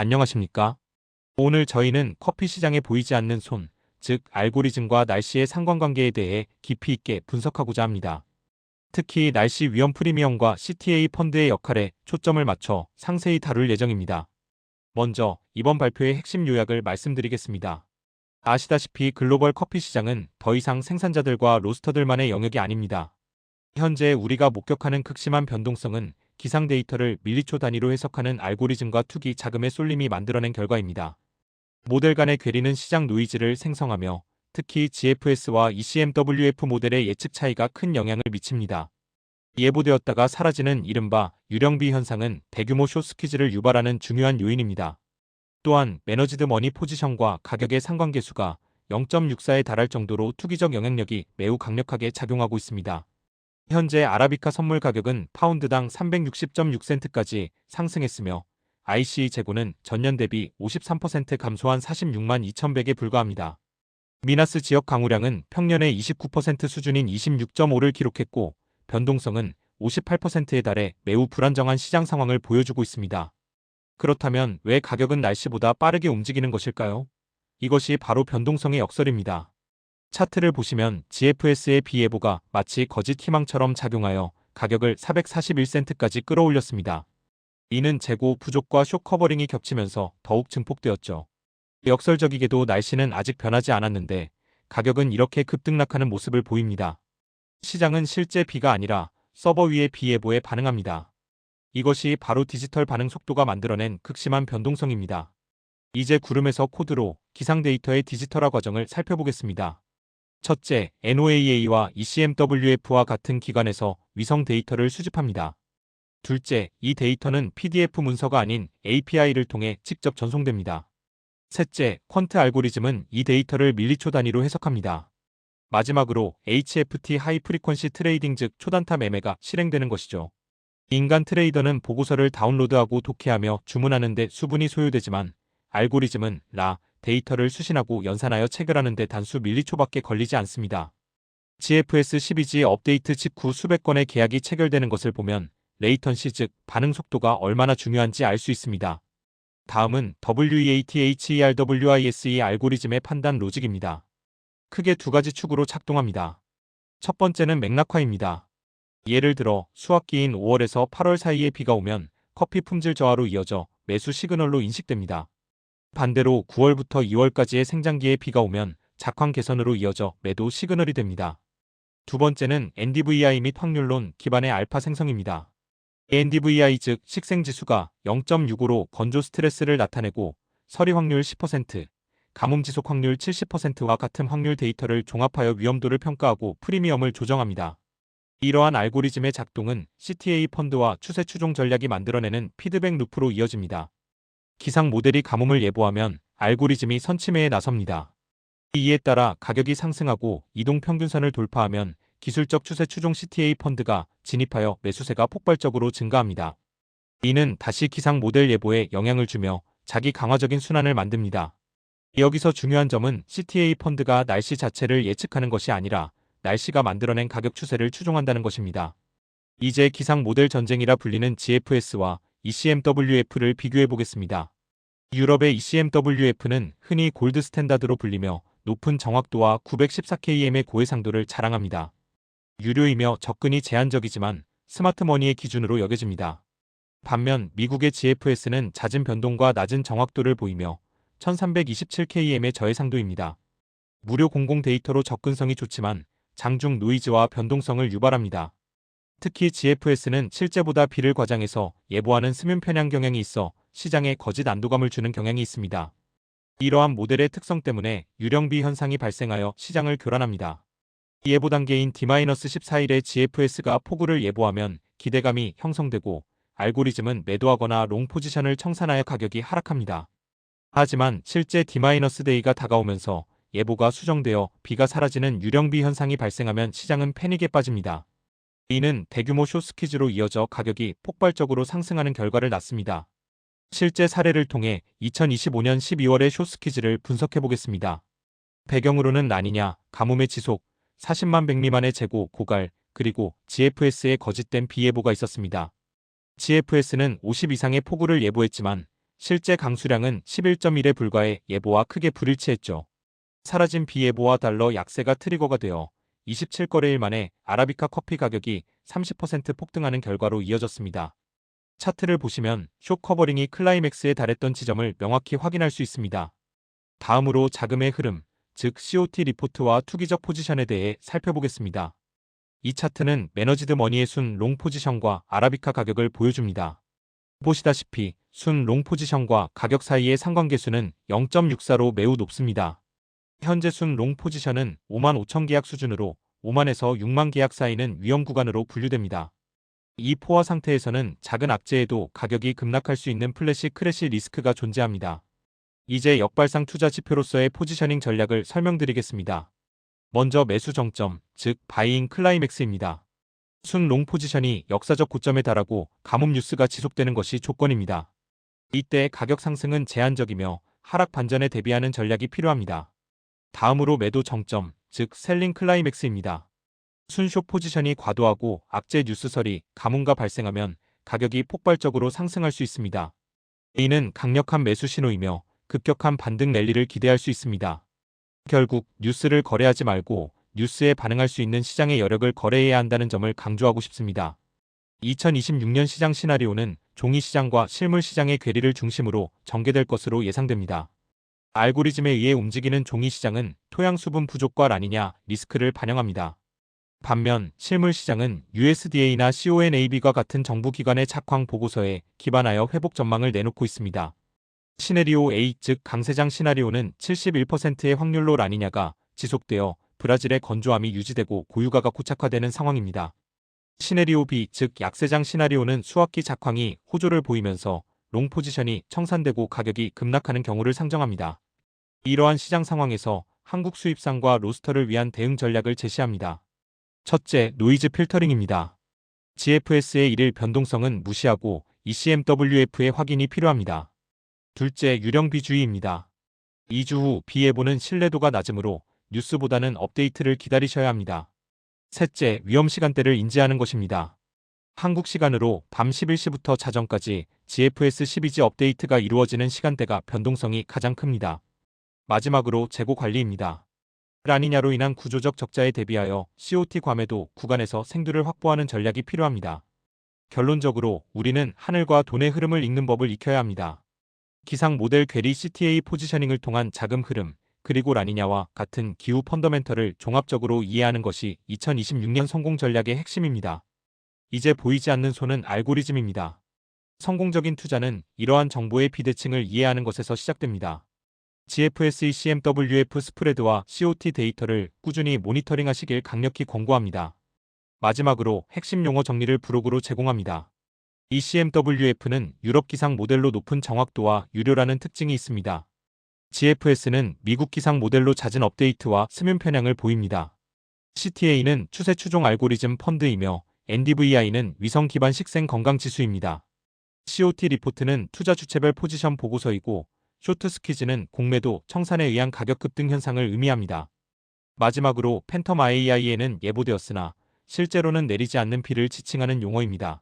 안녕하십니까? 오늘 저희는 커피 시장에 보이지 않는 손, 즉 알고리즘과 날씨의 상관관계에 대해 깊이 있게 분석하고자 합니다. 특히 날씨 위험 프리미엄과 CTA 펀드의 역할에 초점을 맞춰 상세히 다룰 예정입니다. 먼저 이번 발표의 핵심 요약을 말씀드리겠습니다. 아시다시피 글로벌 커피 시장은 더 이상 생산자들과 로스터들만의 영역이 아닙니다. 현재 우리가 목격하는 극심한 변동성은 기상 데이터를 밀리초 단위로 해석하는 알고리즘과 투기 자금의 쏠림이 만들어낸 결과입니다. 모델 간의 괴리는 시장 노이즈를 생성하며 특히 GFS와 ECMWF 모델의 예측 차이가 큰 영향을 미칩니다. 예보되었다가 사라지는 이른바 유령비 현상은 대규모 쇼스퀴즈를 유발하는 중요한 요인입니다. 또한 매너지드 머니 포지션과 가격의 상관계수가 0.64에 달할 정도로 투기적 영향력이 매우 강력하게 작용하고 있습니다. 현재 아라비카 선물 가격은 파운드당 360.6센트까지 상승했으며 ICE 재고는 전년 대비 53% 감소한 46만 2,100에 불과합니다. 미나스 지역 강우량은 평년의 29% 수준인 26.5를 기록했고 변동성은 58%에 달해 매우 불안정한 시장 상황을 보여주고 있습니다. 그렇다면 왜 가격은 날씨보다 빠르게 움직이는 것일까요? 이것이 바로 변동성의 역설입니다. 차트를 보시면 GFS의 비예보가 마치 거짓 희망처럼 작용하여 가격을 441센트까지 끌어올렸습니다. 이는 재고 부족과 쇼 커버링이 겹치면서 더욱 증폭되었죠. 역설적이게도 날씨는 아직 변하지 않았는데 가격은 이렇게 급등락하는 모습을 보입니다. 시장은 실제 비가 아니라 서버 위의 비예보에 반응합니다. 이것이 바로 디지털 반응 속도가 만들어낸 극심한 변동성입니다. 이제 구름에서 코드로 기상 데이터의 디지털화 과정을 살펴보겠습니다. 첫째, NOAA와 ECMWF와 같은 기관에서 위성 데이터를 수집합니다. 둘째, 이 데이터는 PDF 문서가 아닌 API를 통해 직접 전송됩니다. 셋째, 퀀트 알고리즘은 이 데이터를 밀리초 단위로 해석합니다. 마지막으로 HFT 하이 프리퀀시 트레이딩 즉 초단타 매매가 실행되는 것이죠. 인간 트레이더는 보고서를 다운로드하고 독해하며 주문하는데 수분이 소요되지만 알고리즘은 라, 데이터를 수신하고 연산하여 체결하는데 단수 밀리초밖에 걸리지 않습니다. GFS 12G 업데이트 직후 수백 건의 계약이 체결되는 것을 보면 레이턴시 즉 반응 속도가 얼마나 중요한지 알 수 있습니다. 다음은 WEATHERWISE 알고리즘의 판단 로직입니다. 크게 두 가지 축으로 작동합니다. 첫 번째는 맥락화입니다. 예를 들어 수학기인 5월에서 8월 사이에 비가 오면 커피 품질 저하로 이어져 매수 시그널로 인식됩니다. 반대로 9월부터 2월까지의 생장기에 비가 오면 작황 개선으로 이어져 매도 시그널이 됩니다. 두 번째는 NDVI 및 확률론 기반의 알파 생성입니다. NDVI 즉 식생지수가 0.65로 건조 스트레스를 나타내고 서리 확률 10%, 가뭄 지속 확률 70%와 같은 확률 데이터를 종합하여 위험도를 평가하고 프리미엄을 조정합니다. 이러한 알고리즘의 작동은 CTA 펀드와 추세 추종 전략이 만들어내는 피드백 루프로 이어집니다. 기상 모델이 가뭄을 예보하면 알고리즘이 선침해에 나섭니다. 이에 따라 가격이 상승하고 이동 평균선을 돌파하면 기술적 추세 추종 CTA 펀드가 진입하여 매수세가 폭발적으로 증가합니다. 이는 다시 기상 모델 예보에 영향을 주며 자기 강화적인 순환을 만듭니다. 여기서 중요한 점은 CTA 펀드가 날씨 자체를 예측하는 것이 아니라 날씨가 만들어낸 가격 추세를 추종한다는 것입니다. 이제 기상 모델 전쟁이라 불리는 GFS와 ECMWF를 비교해 보겠습니다. 유럽의 ECMWF는 흔히 골드 스탠다드로 불리며 높은 정확도와 914km의 고해상도를 자랑합니다. 유료이며 접근이 제한적이지만 스마트머니의 기준으로 여겨집니다. 반면 미국의 GFS는 잦은 변동과 낮은 정확도를 보이며 1327km의 저해상도입니다. 무료 공공 데이터로 접근성이 좋지만 장중 노이즈와 변동성을 유발합니다. 특히 GFS는 실제보다 비를 과장해서 예보하는 수면 편향 경향이 있어 시장에 거짓 안도감을 주는 경향이 있습니다. 이러한 모델의 특성 때문에 유령비 현상이 발생하여 시장을 교란합니다. 예보 단계인 D-14일에 GFS가 폭우를 예보하면 기대감이 형성되고 알고리즘은 매도하거나 롱 포지션을 청산하여 가격이 하락합니다. 하지만 실제 D-데이가 다가오면서 예보가 수정되어 비가 사라지는 유령비 현상이 발생하면 시장은 패닉에 빠집니다. 이는 대규모 쇼스퀴즈로 이어져 가격이 폭발적으로 상승하는 결과를 낳습니다. 실제 사례를 통해 2025년 12월의 쇼스퀴즈를 분석해 보겠습니다. 배경으로는 라니냐, 가뭄의 지속, 40만 백 미만의 재고, 고갈, 그리고 GFS의 거짓된 비예보가 있었습니다. GFS는 50 이상의 폭우를 예보했지만 실제 강수량은 11.1에 불과해 예보와 크게 불일치했죠. 사라진 비예보와 달러 약세가 트리거가 되어 27거래일 만에 아라비카 커피 가격이 30% 폭등하는 결과로 이어졌습니다. 차트를 보시면 쇼 커버링이 클라이맥스에 달했던 지점을 명확히 확인할 수 있습니다. 다음으로 자금의 흐름, 즉 COT 리포트와 투기적 포지션에 대해 살펴보겠습니다. 이 차트는 매너지드 머니의 순 롱 포지션과 아라비카 가격을 보여줍니다. 보시다시피 순 롱 포지션과 가격 사이의 상관계수는 0.64로 매우 높습니다. 현재 순 롱 포지션은 5만 5천 계약 수준으로 5만에서 6만 계약 사이는 위험 구간으로 분류됩니다. 이 포화 상태에서는 작은 악재에도 가격이 급락할 수 있는 플래시 크래시 리스크가 존재합니다. 이제 역발상 투자 지표로서의 포지셔닝 전략을 설명드리겠습니다. 먼저 매수 정점, 즉 바이잉 클라이맥스입니다. 순 롱 포지션이 역사적 고점에 달하고 가뭄 뉴스가 지속되는 것이 조건입니다. 이때 가격 상승은 제한적이며 하락 반전에 대비하는 전략이 필요합니다. 다음으로 매도 정점, 즉 셀링 클라이맥스입니다. 순쇼 포지션이 과도하고 악재 뉴스설이 가뭄가 발생하면 가격이 폭발적으로 상승할 수 있습니다. 이는 강력한 매수 신호이며 급격한 반등 랠리를 기대할 수 있습니다. 결국 뉴스를 거래하지 말고 뉴스에 반응할 수 있는 시장의 여력을 거래해야 한다는 점을 강조하고 싶습니다. 2026년 시장 시나리오는 종이 시장과 실물 시장의 괴리를 중심으로 전개될 것으로 예상됩니다. 알고리즘에 의해 움직이는 종이 시장은 토양 수분 부족과 라니냐 리스크를 반영합니다. 반면 실물 시장은 USDA나 CONAB과 같은 정부 기관의 착황 보고서에 기반하여 회복 전망을 내놓고 있습니다. 시네리오 A 즉 강세장 시나리오는 71%의 확률로 라니냐가 지속되어 브라질의 건조함이 유지되고 고유가가 고착화되는 상황입니다. 시네리오 B 즉 약세장 시나리오는 수학기 작황이 호조를 보이면서 롱 포지션이 청산되고 가격이 급락하는 경우를 상정합니다. 이러한 시장 상황에서 한국 수입상과 로스터를 위한 대응 전략을 제시합니다. 첫째, 노이즈 필터링입니다. GFS의 일일 변동성은 무시하고 ECMWF의 확인이 필요합니다. 둘째, 유령 비주의입니다. 2주 후 비예보는 신뢰도가 낮으므로 뉴스보다는 업데이트를 기다리셔야 합니다. 셋째, 위험 시간대를 인지하는 것입니다. 한국 시간으로 밤 11시부터 자정까지 GFS 12지 업데이트가 이루어지는 시간대가 변동성이 가장 큽니다. 마지막으로 재고 관리입니다. 라니냐로 인한 구조적 적자에 대비하여 COT 괌에도 구간에서 생두를 확보하는 전략이 필요합니다. 결론적으로 우리는 하늘과 돈의 흐름을 읽는 법을 익혀야 합니다. 기상 모델 괴리 CTA 포지셔닝을 통한 자금 흐름, 그리고 라니냐와 같은 기후 펀더멘털을 종합적으로 이해하는 것이 2026년 성공 전략의 핵심입니다. 이제 보이지 않는 손은 알고리즘입니다. 성공적인 투자는 이러한 정보의 비대칭을 이해하는 것에서 시작됩니다. GFS ECMWF 스프레드와 COT 데이터를 꾸준히 모니터링 하시길 강력히 권고합니다. 마지막으로 핵심 용어 정리를 브로그로 제공합니다. ECMWF는 유럽 기상 모델로 높은 정확도와 유료라는 특징이 있습니다. GFS는 미국 기상 모델로 잦은 업데이트와 수면 편향을 보입니다. CTA는 추세 추종 알고리즘 펀드이며 NDVI는 위성 기반 식생 건강 지수입니다. COT 리포트는 투자 주체별 포지션 보고서이고 쇼트 스퀴즈는 공매도 청산에 의한 가격 급등 현상을 의미합니다. 마지막으로 팬텀 IAI에는 예보되었으나 실제로는 내리지 않는 비를 지칭하는 용어입니다.